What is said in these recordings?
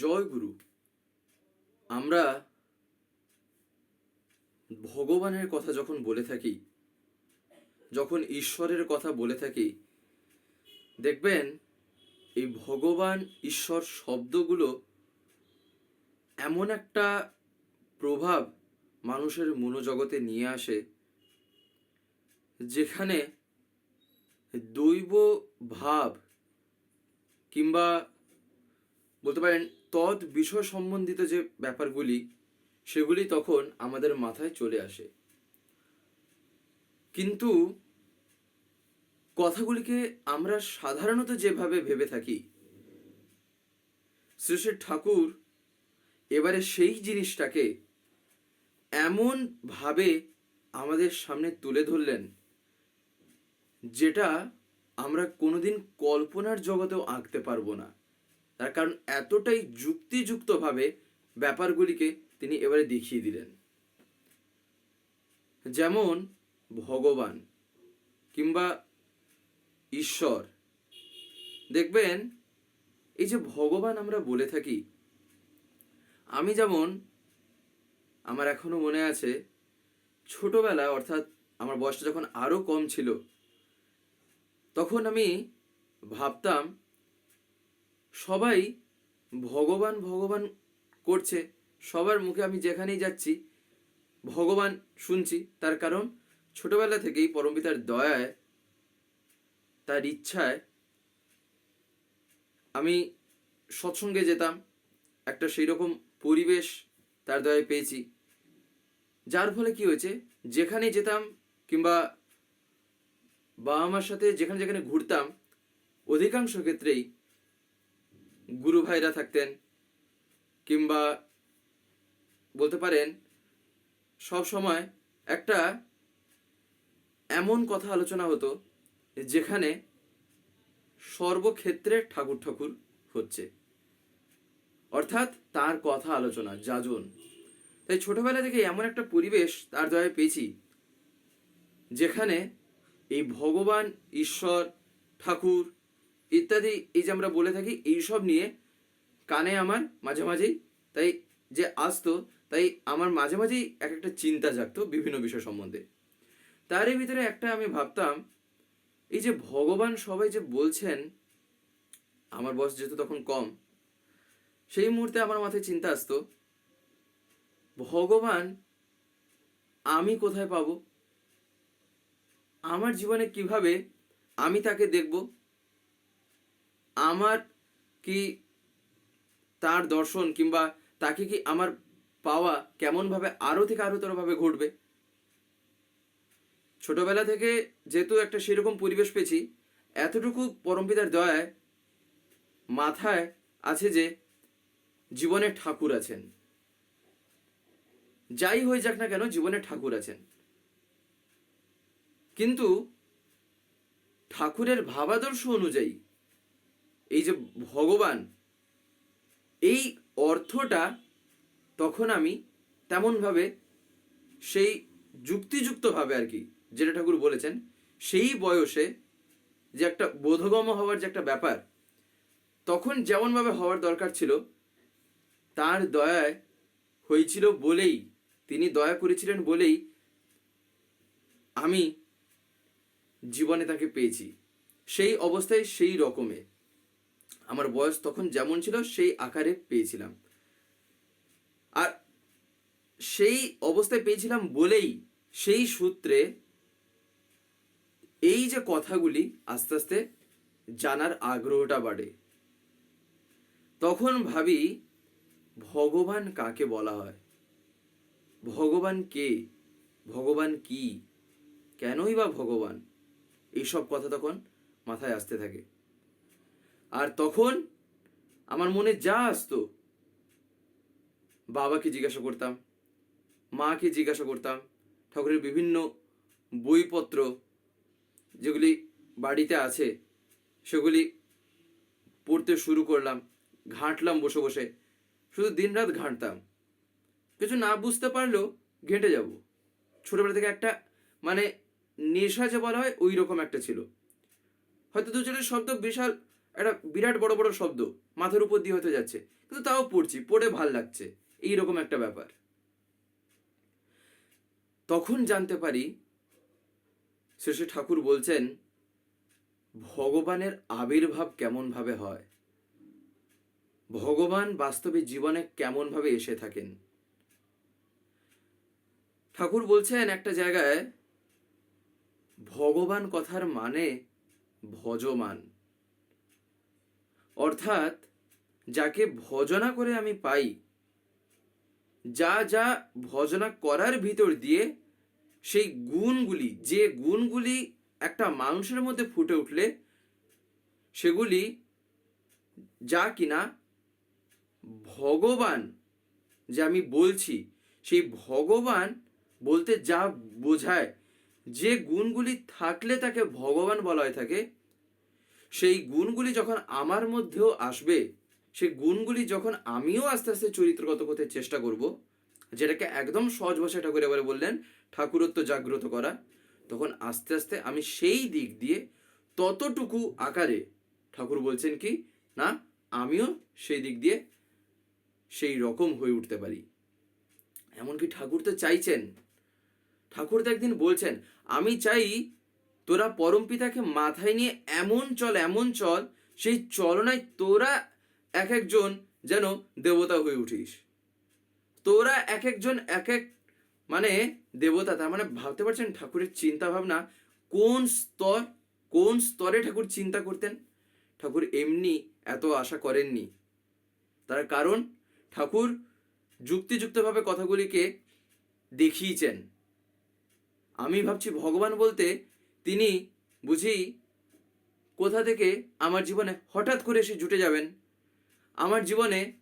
জয় গুরু। আমরা ভগবানের কথা যখন বলে থাকি, যখন ঈশ্বরের কথা বলে থাকি, দেখবেন এই ভগবান ঈশ্বর শব্দগুলো এমন একটা প্রভাব মানুষের মনোজগতে নিয়ে আসে, যেখানে দৈব ভাব কিংবা বলতে পারেন তৎ বিষয় সম্বন্ধিত যে ব্যাপারগুলি, সেগুলি তখন আমাদের মাথায় চলে আসে। কিন্তু কথাগুলিকে আমরা সাধারণত যেভাবে ভেবে থাকি শ্রী ঠাকুর এবারে সেই জিনিসটাকে এমন ভাবে আমাদের সামনে তুলে ধরলেন, যেটা আমরা কোনোদিন কল্পনার জগতেও আঁকতে পারব না। তার কারণ এতটাই যুক্তিযুক্তভাবে ব্যাপারগুলিকে তিনি এবারে দেখিয়ে দিলেন। যেমন ভগবান কিংবা ঈশ্বর। দেখবেন, এই যে ভগবান আমরা বলে থাকি, আমি যেমন, আমার এখনও মনে আছে ছোটবেলা অর্থাৎ আমার বয়সটা যখন আরও কম ছিল, তখন আমি ভাবতাম সবাই ভগবান ভগবান করছে। সবার মুখে আমি যেখানেই যাচ্ছি, ভগবান শুনছি। তার কারণ ছোটবেলা থেকেই পরমপিতার দয়ায়, তার ইচ্ছায় আমি সৎসঙ্গে যেতাম। একটা সেই রকম পরিবেশ তার দয়ায় পেয়েছি। যার ফলে কি হয়েছে? যেখানে যেতাম কিংবা বাবা মার সাথে যেখানে যেখানে ঘুরতাম, অধিকাংশ ক্ষেত্রেই গুরু ভাইরা থাকতেন কিংবা বলতে পারেন সব সময় একটা এমন কথা আলোচনা হতো যেখানে সর্বক্ষেত্রে ঠাকুর ঠাকুর হচ্ছে। অর্থাৎ তার কথা আলোচনা, যাজন। তাই ছোটবেলা থেকে এমন একটা পরিবেশ তার দয়ায় পেয়েছি যেখানে এই ভগবান, ঈশ্বর, ঠাকুর ইত্যাদি, এই যে আমরা বলে থাকি, এইসব নিয়ে কানে আমার মাঝে মাঝেই তাই যে আসতো, তাই আমার মাঝে মাঝেই এক একটা চিন্তা জাগতো বিভিন্ন বিষয় সম্বন্ধে। তারই ভিতরে একটা আমি ভাবতাম, এই যে ভগবান সবাই যে বলছেন, আমার বয়স যেহেতু তখন কম, সেই মুহূর্তে আমার মাথায় চিন্তা আসতো, ভগবান আমি কোথায় পাবো? আমার জীবনে কীভাবে আমি তাকে দেখব? আমার কি তার দর্শন কিংবা তাকে কি আমার পাওয়া কেমনভাবে আরও থেকে আরও তরভাবে ঘটবে? ছোটবেলা থেকে যেহেতু একটা সেরকম পরিবেশ পেয়েছি, এতটুকু পরমপিতার দয়ায় মাথায় আছে যে জীবনে ঠাকুর আছেন। যাই হয়ে যাক না কেন জীবনে ঠাকুর আছেন। কিন্তু ঠাকুরের ভাবাদর্শ অনুযায়ী এই যে ভগবান, এই অর্থটা তখন আমি তেমনভাবে সেই যুক্তিযুক্তভাবে আর কি, যেটা ঠাকুর বলেছেন, সেই বয়সে যে একটা বোধগম্য হওয়ার যে একটা ব্যাপার, তখন যেমনভাবে হওয়ার দরকার ছিল, তার দয়ায় হয়েছিল বলেই, তিনি দয়া করেছিলেন বলেই আমি জীবনে তাকে পেয়েছি। সেই অবস্থায় সেই রকমে। আমার বয়স তখন যেমন ছিল, সেই আকারে পেয়েছিলাম। আর সেই অবস্থায় পেয়েছিলাম বলেই সেই সূত্রে এই যে কথাগুলি আস্তে আস্তে জানার আগ্রহটা বাড়ে। তখন ভাবি, ভগবান কাকে বলা হয়? ভগবান কে? ভগবান কি? কেনই বা ভগবান? এইসব কথা তখন মাথায় আসতে থাকে। আর তখন আমার মনে যা আসতো, বাবাকে জিজ্ঞাসা করতাম, মাকে জিজ্ঞাসা করতাম, ঠাকুরের বিভিন্ন বইপত্র যেগুলি বাড়িতে আছে, সেগুলি পড়তে শুরু করলাম, ঘাঁটলাম বসে বসে, শুধু দিনরাত ঘাঁটতাম। কিছু না বুঝতে পারলেও ঘেঁটে যাব। ছোটবেলা থেকে একটা মানে নেশা যে বলা হয় ওই রকম একটা ছিল। হয়তো দু চারটে শব্দ বিশাল একটা বিরাট বড় বড় শব্দ মাথার উপর দিয়ে হতে যাচ্ছে, কিন্তু তাও পড়ছি, পড়ে ভালো লাগছে, এইরকম একটা ব্যাপার। তখন জানতে পারি শেষে ঠাকুর বলছেন, ভগবানের আবির্ভাব কেমন ভাবে হয়? ভগবান বাস্তবে জীবনে কেমন ভাবে এসে থাকেন? ঠাকুর বলছেন একটা জায়গায়, ভগবান কথার মানে ভজমান। অর্থাৎ যাকে ভজনা করে আমি পাই, যা যা ভজনা করার ভিতর দিয়ে সেই গুণগুলি, যে গুণগুলি একটা মানুষের মধ্যে ফুটে উঠলে সেগুলি যা কিনা ভগবান যে আমি বলছি, সেই ভগবান বলতে যা বোঝায়, যে গুণগুলি থাকলে তাকে ভগবান বলা হয়ে থাকে সেই গুণগুলি যখন আমার মধ্যেও আসবে, সেই গুণগুলি যখন আমিও আস্তে আস্তে চরিত্রগত করতে চেষ্টা করব, যেটাকে একদম সহজ ভাষায় ঠাকুর এবারে বললেন, ঠাকুরত্ব জাগ্রত করা, তখন আস্তে আস্তে আমি সেই দিক দিয়ে ততটুকু আকারে ঠাকুর বলছেন কি, না, আমিও সেই দিক দিয়ে সেই রকম হয়ে উঠতে পারি। এমনকি ঠাকুর তো চাইছেন। ঠাকুর তো একদিন বলছেন, আমি চাই তোরা পরম পিতাকে মাথায় নিয়ে এমন চল এমন চল, সেই চলনায় তোরা এক একজন যেন দেবতা হয়ে উঠিস। তোরা এক একজন এক এক মানে দেবতা, তার মানে ভাবতে পারছেন ঠাকুরের চিন্তা ভাবনা কোন স্তর, কোন স্তরে ঠাকুর চিন্তা করতেন? ঠাকুর এমনি এত আশা করেননি। তার কারণ ঠাকুর যুক্তিযুক্তভাবে কথাগুলিকে দেখিয়েছেন। আমি ভাবছি ভগবান বলতে তিনি বুঝি কোথা থেকে আমার জীবনে হঠাৎ করে এসে জুটে যাবেন? আমার জীবনে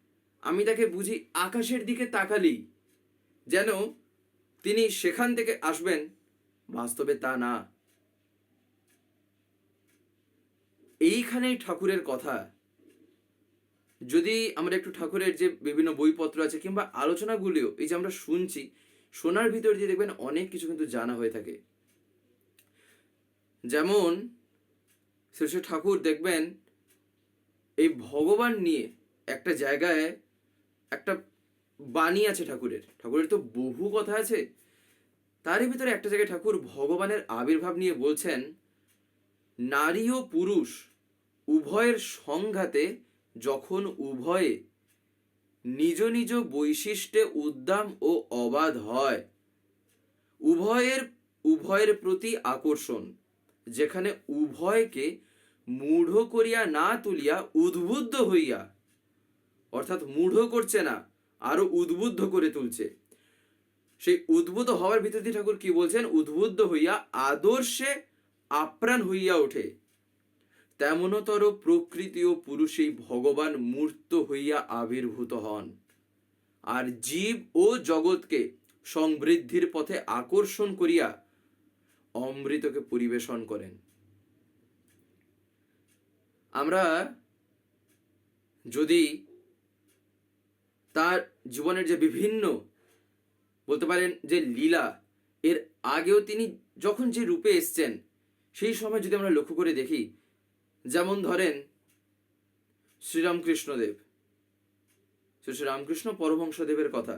আমি তাকে বুঝি আকাশের দিকে তাকালি যেন তিনি সেখান থেকে আসবেন। বাস্তবে তা না। এইখানেই ঠাকুরের কথা। যদি আমরা একটু ঠাকুরের যে বিভিন্ন বইপত্র আছে কিংবা আলোচনাগুলিও এই যে আমরা শুনছি, শোনার ভিতর দিয়ে দেখবেন অনেক কিছু কিন্তু জানা হয়ে থাকে। যেমন শেষে ঠাকুর দেখবেন, এই ভগবান নিয়ে একটা জায়গায় একটা বাণী আছে ঠাকুরের। ঠাকুরের তো বহু কথা আছে। তারই ভিতরে একটা জায়গায় ঠাকুর ভগবানের আবির্ভাব নিয়ে বলছেন, নারী ও পুরুষ উভয়ের সংঘাতে যখন উভয়ে নিজ নিজ বৈশিষ্ট্যে উদ্দাম ও অবাধ হয়, উভয়ের উভয়ের প্রতি আকর্ষণ যেখানে উভয়কে মূঢ় করিয়া না তুলিয়া উদ্বুদ্ধ হইয়া, অর্থাৎ মূঢ় করছে না, আরও উদ্বুদ্ধ করে তুলছে। সেই উদ্বুদ্ধ হওয়ার দিয়ে ঠাকুর কি বলছেন? উদ্বুদ্ধ হইয়া আদর্শে আপ্রাণ হইয়া ওঠে। তেমনতর প্রকৃতি ও পুরুষেই ভগবান মূর্ত হইয়া আবির্ভূত হন। আর জীব ও জগৎকে সমৃদ্ধির পথে আকর্ষণ করিয়া অমৃতকে পরিবেশন করেন। আমরা যদি তার জীবনের যে বিভিন্ন, বলতে পারেন যে লীলা, এর আগেও তিনি যখন যে রূপে এসছেন, সেই সময় যদি আমরা লক্ষ্য করে দেখি, যেমন ধরেন শ্রীরামকৃষ্ণদেব। শ্রী রামকৃষ্ণ পরমহংসদেবের কথা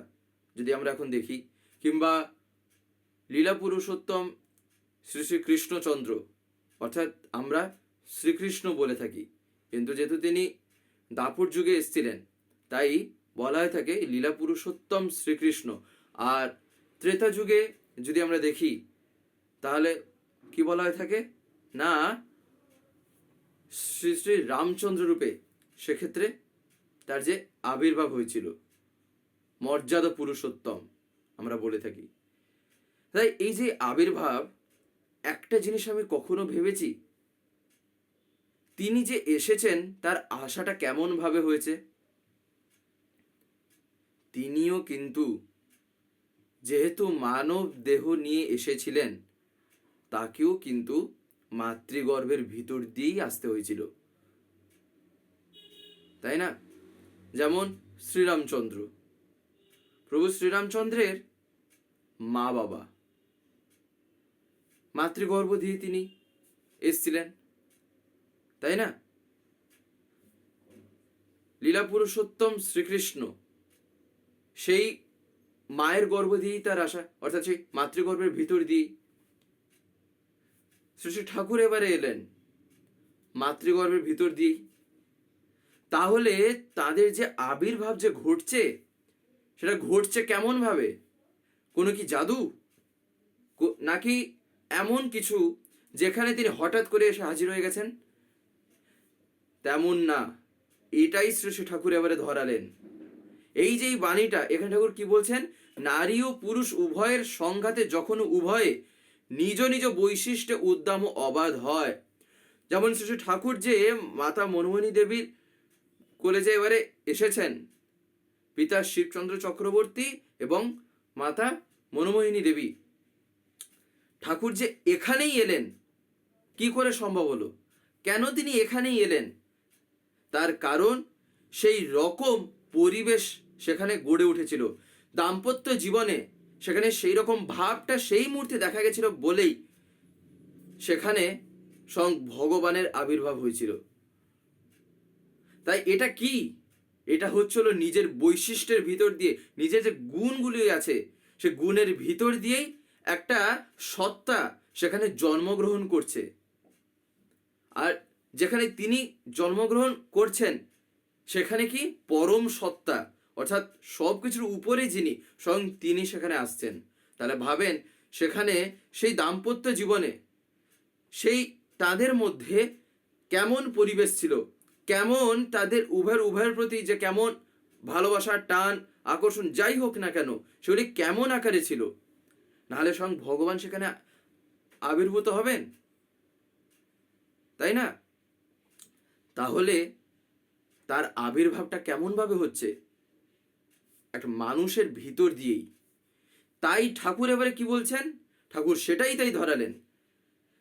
যদি আমরা এখন দেখি, কিংবা লীলা পুরুষোত্তম শ্রী শ্রী কৃষ্ণচন্দ্র, অর্থাৎ আমরা শ্রীকৃষ্ণ বলে থাকি। কিন্তু যেহেতু তিনি দাপর যুগে এসেছিলেন, তাই বলা হয়ে থাকে লীলা পুরুষোত্তম শ্রীকৃষ্ণ। আর ত্রেতা যুগে যদি আমরা দেখি, তাহলে কি বলা হয়ে থাকে? না, শ্রী শ্রী রামচন্দ্র রূপে সেক্ষেত্রে তার যে আবির্ভাব হয়েছিল, মর্যাদা পুরুষোত্তম আমরা বলে থাকি। তাই এই যে আবির্ভাব একটা জিনিস আমি কখনো ভেবেছি। তিনি যে এসেছেন, তার আশাটা কেমন ভাবে হয়েছে? তিনিও কিন্তু যেহেতু মানব দেহ নিয়ে এসেছিলেন, তাকেও কিন্তু মাতৃগর্ভের ভিতর দিয়েই আসতে হয়েছিল। তাই না? যেমন শ্রীরামচন্দ্র। প্রভু শ্রীরামচন্দ্রের মা বাবা মাতৃগর্ভ দিয়ে তিনি এসছিলেন, তাই না? লীলা পুরুষোত্তম শ্রীকৃষ্ণ সেই মায়ের গর্ভ দিয়েই তার আশা, অর্থাৎ সেই মাতৃগর্ভের ভিতর দিয়েই। শ্রী শ্রী ঠাকুর এবারে এলেন, মাতৃগর্ভের ভিতর দিয়েই। তাহলে তাদের যে আবির্ভাব যে ঘটছে, সেটা ঘটছে কেমন ভাবে কোনো কি জাদু? নাকি এমন কিছু যেখানে তিনি হঠাৎ করে এসে হাজির হয়ে গেছেন? তেমন না। এটাই শ্রী ঠাকুর এবারে ধরালেন। এই যে এই বাণীটা, এখানে ঠাকুর কি বলছেন? নারী ও পুরুষ উভয়ের সংঘাতে যখন উভয়ে নিজ নিজ বৈশিষ্ট্যে উদ্দাম অবাধ হয়। যেমন শ্রী ঠাকুর যে মাতা মনমোহিনী দেবীর কলেজে এবারে এসেছেন, পিতা শিবচন্দ্র চক্রবর্তী এবং মাতা মনমোহিনী দেবী। ঠাকুর যে এখানেই এলেন, কি করে সম্ভব হলো? কেন তিনি এখানেই এলেন? তার কারণ সেই রকম পরিবেশ সেখানে গড়ে উঠেছিল। দাম্পত্য জীবনে সেখানে সেই রকম ভাবটা সেই মুহূর্তে দেখা গেছিল বলেই সেখানে স্বয়ং ভগবানের আবির্ভাব হয়েছিল। তাই এটা কি? এটা হচ্ছিল নিজের বৈশিষ্ট্যের ভিতর দিয়ে, নিজের যে গুণগুলি আছে, সে গুণের ভিতর দিয়েই একটা সত্তা সেখানে জন্মগ্রহণ করছে। আর যেখানে তিনি জন্মগ্রহণ করছেন, সেখানে কি পরম সত্তা? অর্থাৎ সব কিছুর উপরে যিনি, স্বয়ং তিনি সেখানে আসছেন। তাহলে ভাবেন, সেখানে সেই দাম্পত্য জীবনে, সেই তাদের মধ্যে কেমন পরিবেশ ছিল? কেমন তাদের উভয়ের উভয়ের প্রতি যে কেমন ভালোবাসার টান, আকর্ষণ যাই হোক না কেন, সেগুলি কেমন আকারে ছিল? নাহলে স্বয়ং ভগবান সেখানে আবির্ভূত হবেন। তাই না? তাহলে তার আবির্ভাবটা কেমনভাবে হচ্ছে? একটা মানুষের ভিতর দিয়েই। তাই ঠাকুর এবারে কি বলছেন? ঠাকুর সেটাই তাই ধরালেন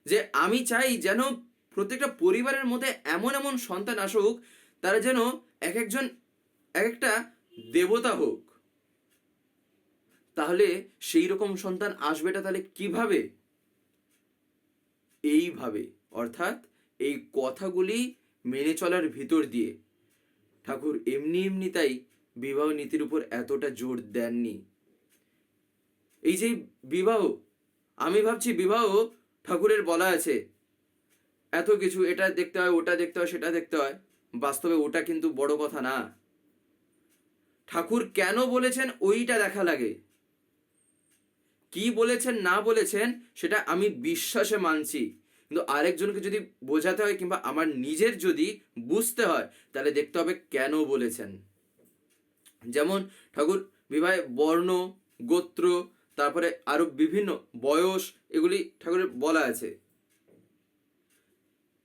যে, আমি চাই যেন প্রত্যেকটা পরিবারের মধ্যে এমন এমন সন্তান আসুক, তারা যেন এক একজন এক একটা দেবতা হোক। তাহলে সেই রকম সন্তান আসবেটা তাহলে কীভাবে? এইভাবে। অর্থাৎ এই কথাগুলি মেনে চলার ভিতর দিয়ে। ঠাকুর এমনি এমনি তাই বিবাহ নীতির উপর এতটা জোর দেননি। এই যে বিবাহ, আমি ভাবছি বিবাহ ঠাকুরের বলা আছে। এত কিছু, এটা দেখতে হয়, ওটা দেখতে হয়, সেটা দেখতে হয়। বাস্তবে ওটা কিন্তু বড় কথা না। ঠাকুর কেন বলেছেন, ওইটা দেখা লাগে। কি বলেছেন, না বলেছেন, সেটা আমি বিশ্বাসে মানছি। কিন্তু আরেকজনকে যদি বোঝাতে হয় কিংবা আমার নিজের যদি বুঝতে হয়, তাহলে দেখতে হবে কেন বলেছেন। যেমন ঠাকুর, বিবাহে বর্ণ, গোত্র, তারপরে আরও বিভিন্ন বয়স, এগুলি ঠাকুরের বলা আছে।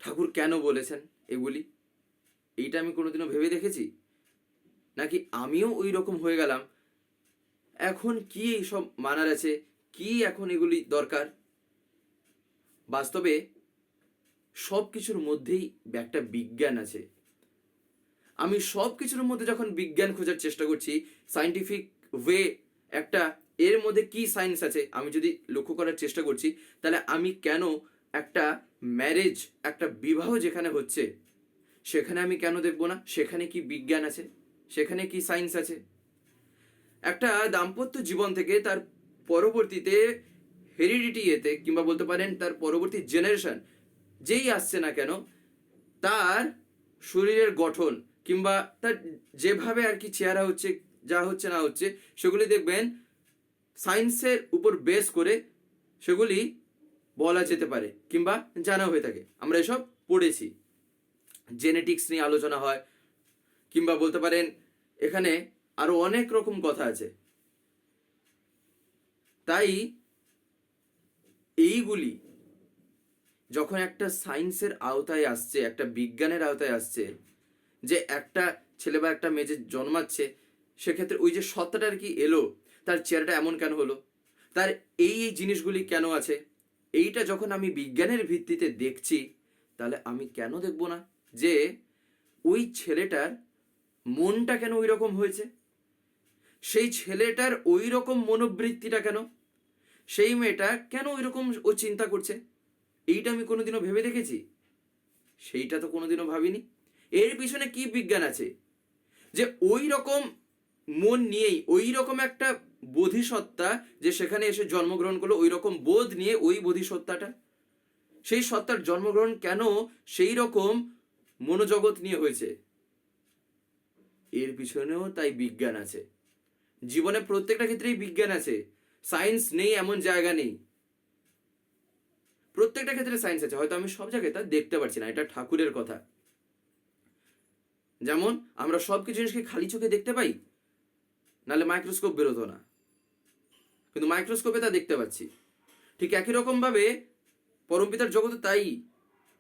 ঠাকুর কেন বলেছেন এগুলি? এইটা আমি কোনোদিনও ভেবে দেখেছি? নাকি আমিও ওই রকম হয়ে গেলাম? এখন কি এইসব মানার আছে? কি এখন এগুলি দরকার? বাস্তবে সব কিছুর মধ্যেই একটা বিজ্ঞান আছে। আমি সব কিছুর মধ্যে যখন বিজ্ঞান খোঁজার চেষ্টা করছি সাইন্টিফিক ওয়ে একটা এর মধ্যে কি সায়েন্স আছে, আমি যদি লক্ষ্য করার চেষ্টা করছি, তাহলে আমি কেন একটা ম্যারেজ একটা বিবাহ যেখানে হচ্ছে, সেখানে আমি কেন দেখব না? সেখানে কি বিজ্ঞান আছে? সেখানে কি সায়েন্স আছে? একটা দাম্পত্য জীবন থেকে তার পরবর্তীতে হেরিডিটি এতে কিংবা বলতে পারেন তার পরবর্তী জেনারেশন যেই আসছে না কেন, তার শরীরের গঠন কিংবা তার যেভাবে আর কি চেহারা হচ্ছে, যা হচ্ছে না হচ্ছে, সেগুলি দেখবেন সায়েন্সের উপর বেস করে সেগুলি বলা যেতে পারে কিংবা জানা হয়ে থাকে। আমরা এসব পড়েছি। জেনেটিক্স নিয়ে আলোচনা হয় কিংবা বলতে পারেন এখানে আরও অনেক রকম কথা আছে। তাই এইগুলি যখন একটা সায়েন্সের আওতায় আসছে, একটা বিজ্ঞানের আওতায় আসছে, যে একটা ছেলে বা একটা মেয়ে যে জন্মাচ্ছে, সেক্ষেত্রে ওই যে সত্তাটা আর কি এলো, তার চেহারাটা এমন কেন হলো? তার এই এই জিনিসগুলি কেন আছে? এইটা যখন আমি বিজ্ঞানের ভিত্তিতে দেখছি, তাহলে আমি কেন দেখব না? যে ওই ছেলেটার মনটা কেন ওই রকম হয়েছে? সেই ছেলেটার ওই রকম মনোবৃত্তিটা কেন? সেই মেয়েটা কেন ওই রকম ও চিন্তা করছে? এইটা আমি কোনোদিনও ভেবে দেখেছি? সেইটা তো কোনোদিনও ভাবিনি। এর পিছনে কি বিজ্ঞান আছে? যে ওই রকম মন নিয়েই ওই রকম একটা বোধিসত্তা যে সেখানে এসে জন্মগ্রহণ করল ওই রকম বোধ নিয়ে ওই বোধিসত্তাটা? সেই সত্তার জন্মগ্রহণ কেন সেই রকম মনোজগৎ নিয়ে হয়েছে? এর পিছনেও তাই বিজ্ঞান আছে। জীবনে প্রত্যেকটা ক্ষেত্রেই বিজ্ঞান আছে। সায়েন্স নেই, এমন জায়গা নেই। প্রত্যেকটা ক্ষেত্রে সায়েন্স আছে, হয়তো আমি সব জায়গায় তা দেখতে পারছি না, এটা ঠাকুরের কথা। যেমন, আমরা সব কিছু জিনিসকে খালি চোখে দেখতে পাই, নাহলে মাইক্রোস্কোপ বেরোতো না। কিন্তু মাইক্রোস্কোপে তা দেখতে পাচ্ছি। ঠিক একই রকম ভাবে পরমপিতার জগতে তাই।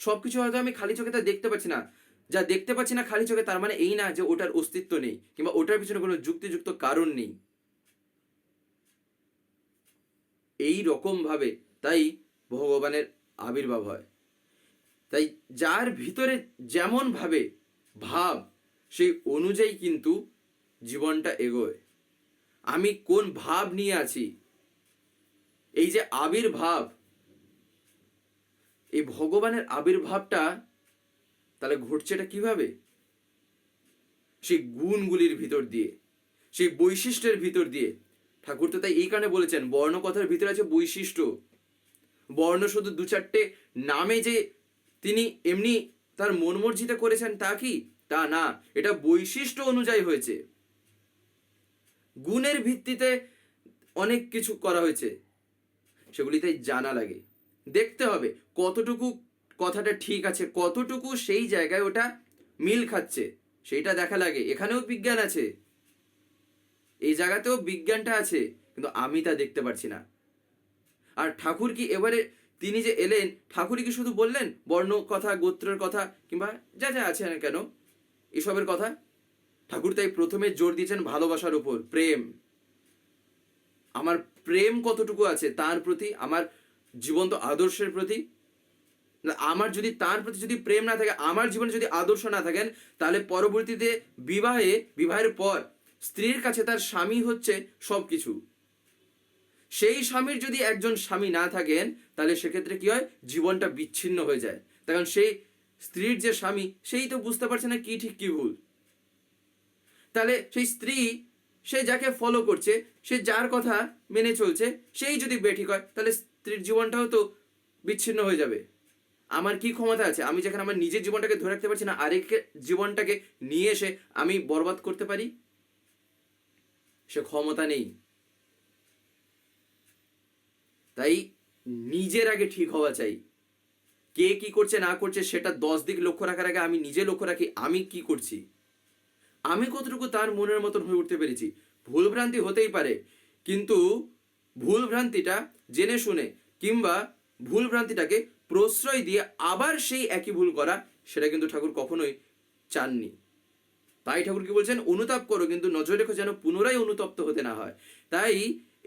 সব কিছু হয়তো আমি খালি চোখে তা দেখতে পাচ্ছি না। যা দেখতে পাচ্ছি না খালি চোখে, তার মানে এই না যে ওটার অস্তিত্ব নেই, কিংবা ওটার পিছনে কোনো যুক্তিযুক্ত কারণ নেই। এই রকম ভাবে তাই ভগবানের আবির্ভাব হয়। তাই যার ভিতরে যেমন ভাবে ভাব, সেই অনুযায়ী কিন্তু জীবনটা এগোয়। আমি কোন ভাব নিয়ে আছি? এই যে আবির্ভাব, এই ভগবানের আবির্ভাবটা তাহলে ঘটছে এটা কীভাবে? সেই গুণগুলির ভিতর দিয়ে, সেই বৈশিষ্ট্যের ভিতর দিয়ে ঠাকুর তো তাই এই কারণে বলেছেন বর্ণ কথার ভিতরে আছে বৈশিষ্ট্য। বর্ণ শুধু দু চারটে নামে যে তিনি এমনি তার মনমর্জিত করেছেন তা কি? তা না, এটা বৈশিষ্ট্য অনুযায়ী হয়েছে। গুণের ভিত্তিতে অনেক কিছু করা হয়েছে, সেগুলি তাই জানা লাগে। দেখতে হবে কতটুকু কথাটা ঠিক আছে, কতটুকু সেই জায়গায় ওটা মিল খাচ্ছে, সেইটা দেখা লাগে। এখানেও বিজ্ঞান আছে। এই জায়গাতেও বিজ্ঞানটা আছে, কিন্তু আমি তা দেখতে পারছি না। আর ঠাকুর কি এবারে তিনি যে এলেন, ঠাকুরই কি শুধু বললেন, বর্ণ কথা, গোত্রের কথা, কিংবা যা যা আছে না কেন? এসবের কথা? ঠাকুর তাই প্রথমে জোর দিয়েছেন ভালোবাসার উপর, প্রেম। আমার প্রেম কতটুকু আছে তার প্রতি, আমার জীবন্ত আদর্শের প্রতি? আমার যদি তার প্রতি যদি প্রেম না থাকে, আমার জীবনে যদি আদর্শ না থাকেন, তাহলে পরবর্তীতে বিবাহে, বিবাহের পর স্ত্রীর কাছে তার স্বামী হচ্ছে সব কিছু সেই স্বামীর যদি একজন স্বামী না থাকেন, তাহলে সেক্ষেত্রে কি হয়? জীবনটা বিচ্ছিন্ন হয়ে যায়। তখন সেই স্ত্রীর যে স্বামী, সেই তো বুঝতে পারছে না কি ঠিক, কি ভুল। তাহলে সেই স্ত্রী, সে যাকে ফলো করছে, সে যার কথা মেনে চলছে, সেই যদি বেঠিক হয়, তাহলে স্ত্রীর জীবনটাও তো বিচ্ছিন্ন হয়ে যাবে। আমার কি ক্ষমতা আছে? আমি যেখানে আমার নিজের জীবনটাকে ধরে রাখতে পারছি না, আরেকের জীবনটাকে নিয়ে এসে আমি বরবাদ করতে পারি? সে ক্ষমতা নেই। তাই নিজের আগে ঠিক হওয়া চাই। কে কি করছে, না করছে, সেটা দশ দিক লক্ষ্য রাখার আগে আমি নিজে লক্ষ্য রাখি, আমি কি করছি। আমি কতটুকু তার মনের মতন হয়ে উঠতে পেরেছি? ভুল ভ্রান্তি হতেই পারে, কিন্তু ভুল ভ্রান্তিটা জেনে শুনে কিংবা ভুল ভ্রান্তিটাকে প্রশ্রয় দিয়ে আবার সেই একই ভুল করা, সেটা কিন্তু ঠাকুর কখনোই চাননি। তাই ঠাকুর কি বলছেন, অনুতাপ করো, কিন্তু নজর রেখো যেন পুনরায় অনুতপ্ত হতে না হয়। তাই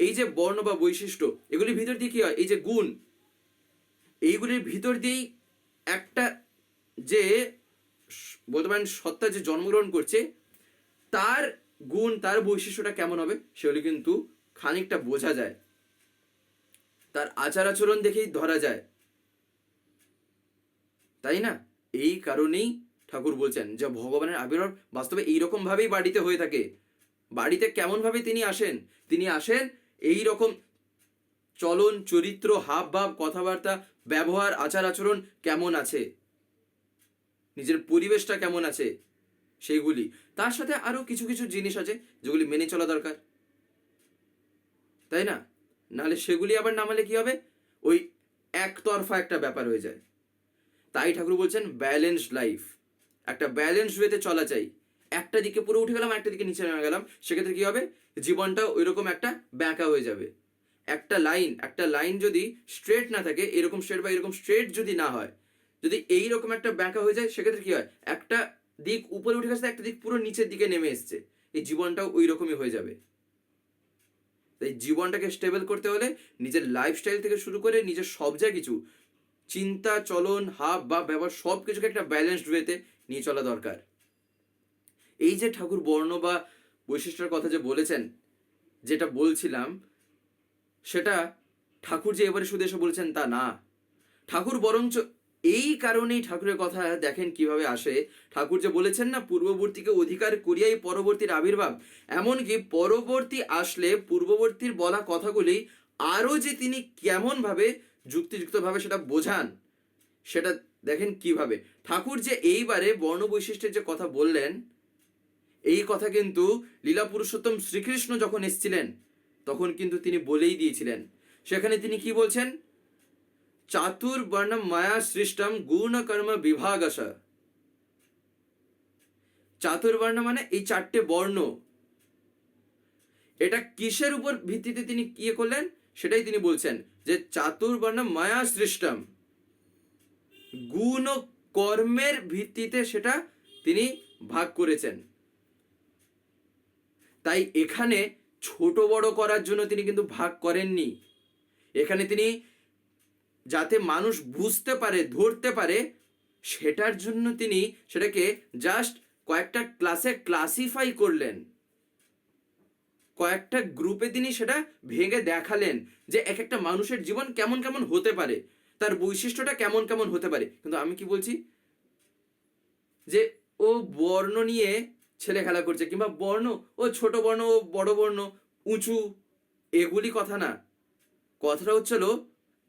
এই যে বর্ণ বা বৈশিষ্ট্য, এগুলির ভিতর দিয়ে কি হয়? এই যে গুণ, এইগুলির ভিতর দিয়েই একটা যে বলতে পারেন সত্তা যে জন্মগ্রহণ করছে, তার গুণ, তার বৈশিষ্ট্যটা কেমন হবে সেগুলি কিন্তু খানিকটা বোঝা যায়। তার আচার আচরণ দেখেই ধরা যায়। তাই না? এই কারণেই ঠাকুর বলছেন যে ভগবানের আবির্ভাব বাস্তবে এইরকম ভাবেই বাড়িতে হয়ে থাকে। বাড়িতে কেমন ভাবে তিনি আসেন? তিনি আসেন এই রকম চলন, চরিত্র হাব ভাব কথাবার্তা, ব্যবহার, আচার আচরণ কেমন আছে? নিজের পরিবেশটা কেমন আছে? সেইগুলি। তার সাথে আরও কিছু কিছু জিনিস আছে যেগুলি মেনে চলা দরকার। তাই না? নাহলে সেগুলি আবার না মানলে কি হবে? ওই একতরফা একটা ব্যাপার হয়ে যায়। তাই ঠাকুর বলছেন ব্যালেন্সড লাইফ একটা ব্যালেন্স ওয়েতে চলা চাই একটা দিকে পুরো উঠে গেলাম একটা দিকে নিচে নেমে গেলাম। সেক্ষেত্রে কি হবে? জীবনটা ওইরকম একটা ব্যাঁকা হয়ে যাবে। একটা লাইন একটা লাইন যদি স্ট্রেট না থাকে, এরকম স্ট্রেট বা এরকম স্ট্রেট যদি না হয়, যদি এই রকম একটা ব্যাঁকা হয়ে যায়, সেক্ষেত্রে কী হয়? একটা দিক উপরে উঠে গেছে, একটা দিক পুরো নিচের দিকে নেমে এসছে। এই জীবনটাও ওই রকমই হয়ে যাবে। তাই জীবনটাকে স্টেবল করতে হলে নিজের লাইফস্টাইল থেকে শুরু করে নিজের সব যা কিছু, চিন্তা, চলন হাব বা ব্যবহার সব কিছুকে একটা ব্যালেন্সড ওয়েতে নিয়ে চলা দরকার। এই যে ঠাকুর বর্ণ বা বৈশিষ্ট্যের কথা যে বলেছেন, যেটা বলছিলাম, সেটা ঠাকুর যে এবারে শুধু এসে বলেছেন তা না। ঠাকুর বরঞ্চ এই কারণেই ঠাকুরের কথা দেখেন কীভাবে আসে। ঠাকুর যে বলেছেন না, পূর্ববর্তীকে অধিকার করিয়াই পরবর্তীর আবির্ভাব। এমনকি পরবর্তী আসলে পূর্ববর্তীর বলা কথাগুলি আরও যে তিনি কেমনভাবে যুক্তিযুক্তভাবে সেটা বোঝান, সেটা দেখেন কীভাবে। ঠাকুর যে এইবারে বর্ণ বৈশিষ্ট্যের যে কথা বললেন, এই কথা কিন্তু লীলা পুরুষোত্তম শ্রীকৃষ্ণ যখন এসছিলেন, তখন কিন্তু তিনি বলেই দিয়েছিলেন। সেখানে তিনি কি বলছেন? চাতুর্বর্ণ মায়া সৃষ্টম গুণ কর্ম বিভাগস চাতুর্বর্ণ মানে এই চারটে বর্ণ। এটা কিসের উপর ভিত্তিতে তিনি কি করলেন? সেটাই তিনি বলছেন যে চাতুর্বর্ণ মায়া সৃষ্টম। গুণ ও কর্মের ভিত্তিতে সেটা তিনি ভাগ করেছেন। তাই এখানে ছোট বড় করার জন্য তিনি কিন্তু ভাগ করেননি। এখানে তিনি যাতে মানুষ বুঝতে পারে, ধরতে পারে, সেটার জন্য তিনি সেটাকে জাস্ট কয়েকটা ক্লাসে ক্লাসিফাই করলেন। কয়েকটা গ্রুপে তিনি সেটা ভেঙে দেখালেন যে এক একটা মানুষের জীবন কেমন কেমন হতে পারে। তার বৈশিষ্ট্যটা কেমন কেমন হতে পারে? কিন্তু আমি কি বলছি? যে ও বর্ণ নিয়ে ছেলে খেলা করছে, কিংবা বর্ণ, ও ছোট বর্ণ, ও বড় বর্ণ, উঁচু, এগুলি কথা না। কথাটা হচ্ছিল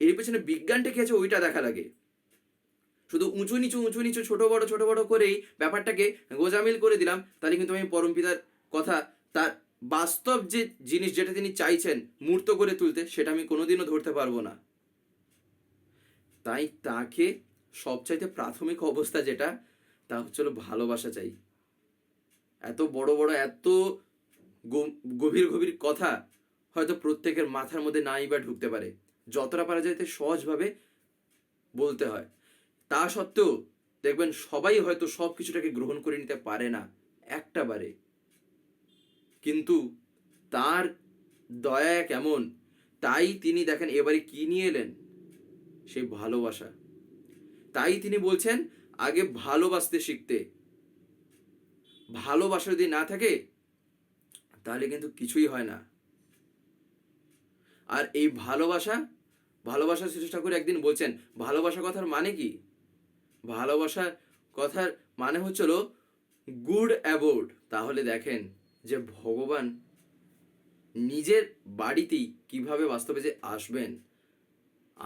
এর পেছনে বিজ্ঞানটা কি আছে ওইটা দেখা লাগে। শুধু উঁচু, নিচু উঁচু, নিচু, ছোট, বড় ছোট, বড় করেই ব্যাপারটাকে গোজামিল করে দিলাম, তাহলে কিন্তু আমি পরমপিতার কথা, তার বাস্তব যে জিনিস যেটা তিনি চাইছেন মূর্ত করে তুলতে, সেটা আমি কোনোদিনও ধরতে পারব না। তাই তাকে সবচাইতে প্রাথমিক অবস্থা যেটা, তা হচ্ছিল ভালোবাসা চাই। এত বড় বড়, এত গভীর গভীর কথা হয়তো প্রত্যেকের মাথার মধ্যে নাই বা ঢুকতে পারে। যতটা পারা যায় সহজভাবে বলতে হয়। তা সত্ত্বেও দেখবেন সবাই হয়তো সব কিছুটাকে গ্রহণ করে নিতে পারে না একটা বারে কিন্তু তার দয়া কেমন? তাই তিনি দেখেন এবারে কি নিয়ে এলেন? সেই ভালোবাসা। তাই তিনি বলছেন, আগে ভালোবাসতে শিখতে। ভালোবাসা যদি না থাকে, তাহলে কিন্তু কিছুই হয় না। আর এই ভালোবাসা ভালোবাসা শ্রী ঠাকুর একদিন বলছেন, ভালোবাসা কথার মানে কি? ভালোবাসার কথার মানে হচ্ছিল, গুড অ্যাবোর্ড। তাহলে দেখেন যে ভগবান নিজের বাড়িতেই কীভাবে বাস্তবে যে আসবেন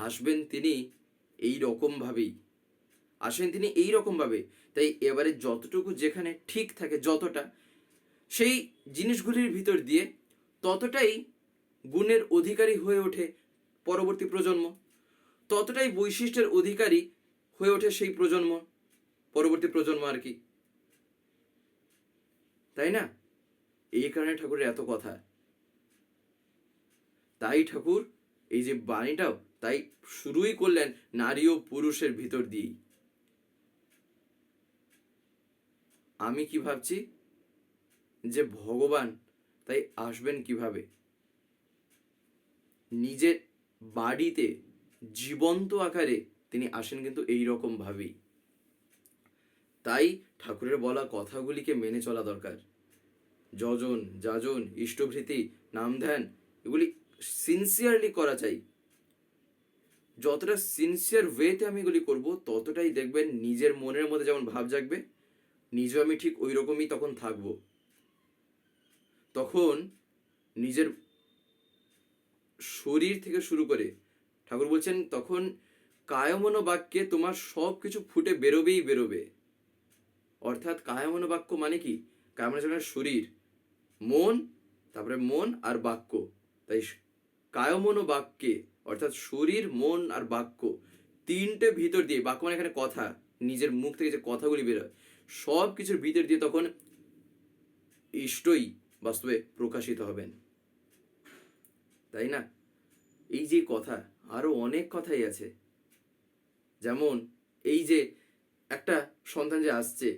আসবেন তিনি এই রকমভাবেই আসেন তিনি এই রকমভাবে তাই এবারে যতটুকু যেখানে ঠিক থাকে যতটা, সেই জিনিসগুলির ভিতর দিয়ে ততটাই গুণের অধিকারী হয়ে ওঠে পরবর্তী প্রজন্ম। ততটাই বৈশিষ্ট্যের অধিকারী হয়ে ওঠে সেই প্রজন্ম, পরবর্তী প্রজন্ম আর কি। তাই না? এই কারণে ঠাকুরের এত কথা। তাই ঠাকুর, এই যে বাণীটাও তাই শুরুই করলেন নারী ও পুরুষের ভিতর দিয়েই। আমি কি ভাবছি? যে ভগবান, তাই আসবেন কীভাবে? নিজের বাড়িতে জীবন্ত আকারে তিনি আসেন কিন্তু এই রকম ভাবেই। তাই ঠাকুরের বলা কথাগুলিকে মেনে চলা দরকার। যজন, যাজন, ইষ্টভৃতি, নাম ধ্যান, এগুলি সিনসিয়ারলি করা চাই। যতটা সিনসিয়ার ওয়েতে আমি এগুলি করব, ততটাই দেখবেন নিজের মনের মধ্যে যেমন ভাব জাগবে, নিজেও আমি ঠিক ওই রকমই তখন থাকব। তখন নিজের শরীর থেকে শুরু করে, ঠাকুর বলছেন তখন কায়মন বাক্যে তোমার সব কিছু ফুটে বেরোবেই বেরোবে। অর্থাৎ কায়মন বাক্য মানে কি? কায়মন মানে শরীর, মন, তারপরে মন আর বাক্য। তাই কায়মন বাক্যে অর্থাৎ শরীর, মন আর বাক্য তিনটে ভিতর দিয়ে, বাক্য মানে এখানে কথা, নিজের মুখ থেকে যে কথাগুলি বেরোয় সব কিছুর ভিতর দিয়ে তখন ইষ্টই বাস্তবে প্রকাশিত হবেন। তাই না? এই যে কথা, আরও অনেক কথাই আছে। যেমন এই যে একটা সন্তান যে আসছে,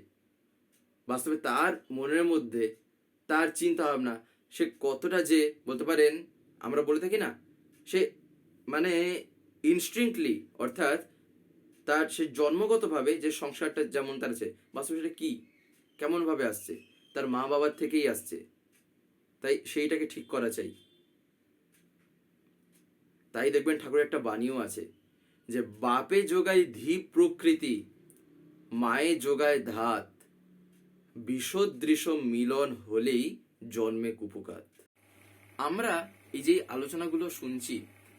বাস্তবে তার মনের মধ্যে তার চিন্তা ভাবনা সে কতটা যে বলতে পারেন, আমরা বলে থাকি না, সে মানে ইনস্ট্রিংক্টলি অর্থাৎ তার সে জন্মগতভাবে যে সংসারটা যেমন তার আছে, বাস্তবে সেটা কি? কেমনভাবে আসছে? তার মা বাবার থেকেই আসছে। তাই সেইটাকে ঠিক করা চাই। তাই দেখবেন ঠাকুরের একটা বাণীও আছে যে, বাপে যোগায় ধী প্রকৃতি, মায়ে যোগায় ধাত। বিষদৃশ মিলন হলেই জন্মে কুপুকাত। আমরা এই যে আলোচনাগুলো শুনছি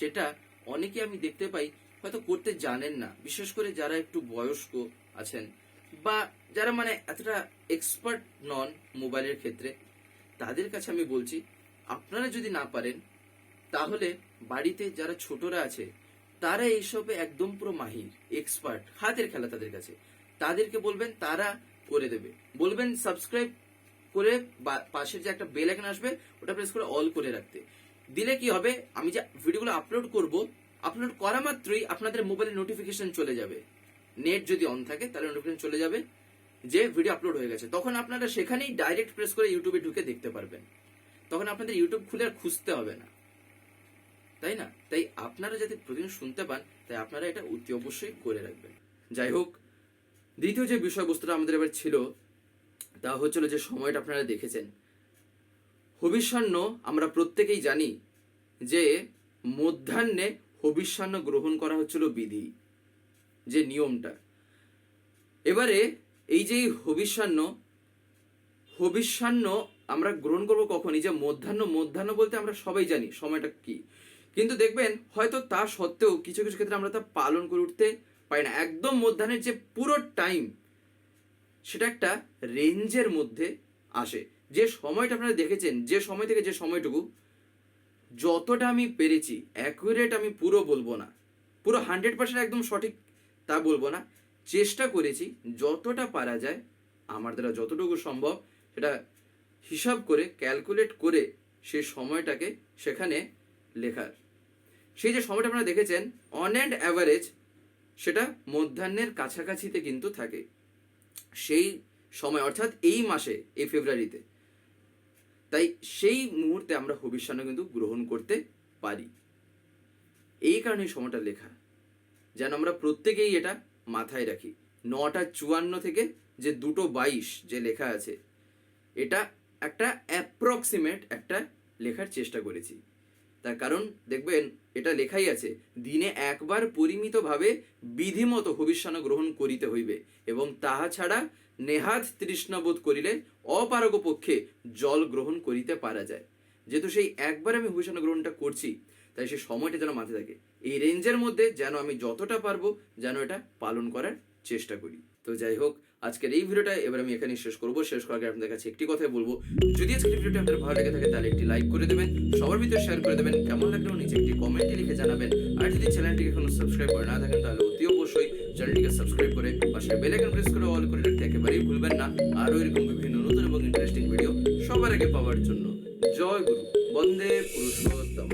যেটা অনেকে আমি দেখতে পাই হয়তো করতে জানেন না। বিশেষ করে যারা একটু বয়স্ক আছেন বা যারা মানে এতটা এক্সপার্ট নন মোবাইলের ক্ষেত্রে, তাদের কাছে আমি বলছি, আপনারা যদি না পারেন, তাহলে বাড়িতে যারা ছোটরা আছে, তারা এইসবে একদম পুরো মাহির এক্সপার্ট হাতের খেলা তাদের কাছে। তাদেরকে বলবেন, তারা করে দেবে। বলবেন সাবস্ক্রাইব করে পাশের যে একটা বেল আইকন আসবে, ওটা প্রেস করে অল করে রাখতে। দিলে কি হবে? আমি যে ভিডিওগুলো আপলোড করব আপলোড করা মাত্রই আপনাদের মোবাইলে নোটিফিকেশন চলে যাবে। নেট যদি অন থাকে, তাহলে নোটিফিকেশন চলে যাবে যে ভিডিও আপলোড হয়ে গেছে। তখন আপনারা সেখানেই ডাইরেক্ট প্রেস করে ইউটিউবে ঢুকে দেখতে পারবেন। তখন আপনাদের ইউটিউব খুলে আর খুঁজতে হবে না। তাই না? তাই আপনারা যাতে প্রতিদিন শুনতে পান, তাই আপনারা এটা অতি অবশ্যই করে রাখবেন। যাই হোক, দ্বিতীয় যে বিষয়বস্তুটা আমাদের এবার ছিল, তা হচ্ছিল যে সময়টা আপনারা দেখেছেন। হবিষ্যান্ন আমরা প্রত্যেকেই জানি যে মধ্যাহ্নে হবিষ্যান্ন গ্রহণ করা হচ্ছিল বিধি, যে নিয়মটা। এবারে এই যে হবিষ্যান্ন হবিষ্যান্ন আমরা গ্রহণ করব কখন? এই যে মধ্যাহ্ন মধ্যাহ্ন বলতে আমরা সবাই জানি সময়টা কি। কিন্তু দেখবেন, হয়তো তা সত্ত্বেও কিছু কিছু ক্ষেত্রে আমরা তা পালন করে উঠতে পারি না। একদম মধ্যাহ্নের যে পুরো টাইম সেটা একটা রেঞ্জের মধ্যে আসে। যে সময়টা আপনারা দেখেছেন, যে সময় থেকে যে সময়টুকু, যতটা আমি পেরেছি অ্যাকুরেট আমি পুরো বলব না। পুরো হান্ড্রেড পার্সেন্ট একদম সঠিক তা বলব না। চেষ্টা করেছি, যতটা পারা যায়, আমার দ্বারা যতটুকু সম্ভব, সেটা হিসাব করে ক্যালকুলেট করে সেই সময়টাকে সেখানে লেখার। সেই যে সময়টা আপনারা দেখেছেন অন অ্যান্ড অ্যাভারেজ সেটা মধ্যাহ্নের কাছাকাছিতে কিন্তু থাকে। সেই সময়, অর্থাৎ এই মাসে, এই ফেব্রুয়ারিতে। তাই সেই মুহূর্তে আমরা হবিষ্যান্ন কিন্তু গ্রহণ করতে পারি। এই কারণে সময়টা লেখা। যেন আমরা প্রত্যেকেই এটা মাথায় রাখি। নটা চুয়ান্ন থেকে যে দুটো বাইশ যে লেখা আছে, এটা একটা অ্যাপ্রক্সিমেট একটা লেখার চেষ্টা করেছি। তার কারণ দেখবেন, এটা লেখাই আছে, দিনে একবার পরিমিতভাবে বিধিমত হবিষ্যান্ন গ্রহণ করিতে হইবে এবং তাহা ছাড়া নেহাত তৃষ্ণাবোধ করিলে অপারগ পক্ষে জল গ্রহণ করিতে পারা যায়। যেহেতু সেই একবার আমি হবিষ্যান্ন গ্রহণটা করছি, তাই সেই সময়টা যেন মাথায় থাকে। এই রেঞ্জের মধ্যে যেন আমি যতটা পারব যেন এটা পালন করার চেষ্টা করি। তো যাই হোক, আজকের এই ভিডিওটা এবার আমি এখানে শেষ করব। শেষ করার আগে আপনাদের কাছে একটি কথাই বলব। যদি আজকের ভিডিওটা আপনাদের ভালো লেগে থাকে, তাহলে একটি লাইক করে দেবেন, সবার ভিতরে শেয়ার করে দেবেন। কেমন লাগলেও নিচে একটি কমেন্টে লিখে জানাবেন। আর যদি চ্যানেলটিকে এখনও সাবস্ক্রাইব করে না থাকেন, তাহলে চ্যানেলটিকে সাবস্ক্রাইব করে পাশে বেল আইকন প্রেস করে অল করে রাখতে একেবারেই ভুলবেন না। আরও এরকম বিভিন্ন নতুন এবং ইন্টারেস্টিং ভিডিও সবার আগে পাওয়ার জন্য। জয় গুরু। বন্দে পুরুষোত্তম।